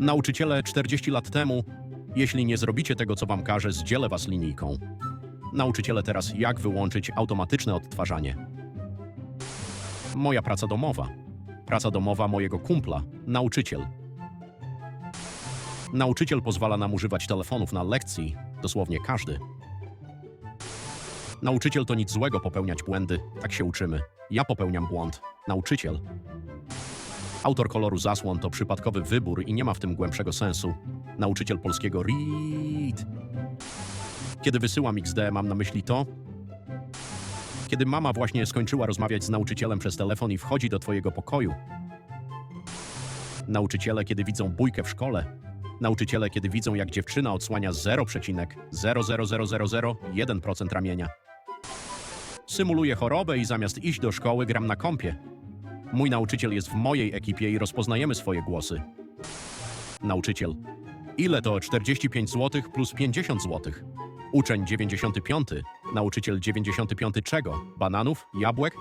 Nauczyciele 40 lat temu, jeśli nie zrobicie tego, co wam każe, zdzielę was linijką. Nauczyciele teraz, jak wyłączyć automatyczne odtwarzanie. Moja praca domowa. Praca domowa mojego kumpla, nauczyciel. Nauczyciel pozwala nam używać telefonów na lekcji, dosłownie każdy. Nauczyciel to nic złego popełniać błędy, tak się uczymy. Ja popełniam błąd. Nauczyciel. Autor koloru zasłon to przypadkowy wybór i nie ma w tym głębszego sensu. Nauczyciel polskiego read. Kiedy wysyłam XD, mam na myśli to, kiedy mama właśnie skończyła rozmawiać z nauczycielem przez telefon i wchodzi do twojego pokoju. Nauczyciele, kiedy widzą bójkę w szkole. Nauczyciele, kiedy widzą, jak dziewczyna odsłania 0,0000001% ramienia. Symuluję chorobę i zamiast iść do szkoły, gram na kompie. Mój nauczyciel jest w mojej ekipie i rozpoznajemy swoje głosy. Nauczyciel. Ile to 45 zł plus 50 zł? Uczeń 95. Nauczyciel 95 czego? Bananów? Jabłek?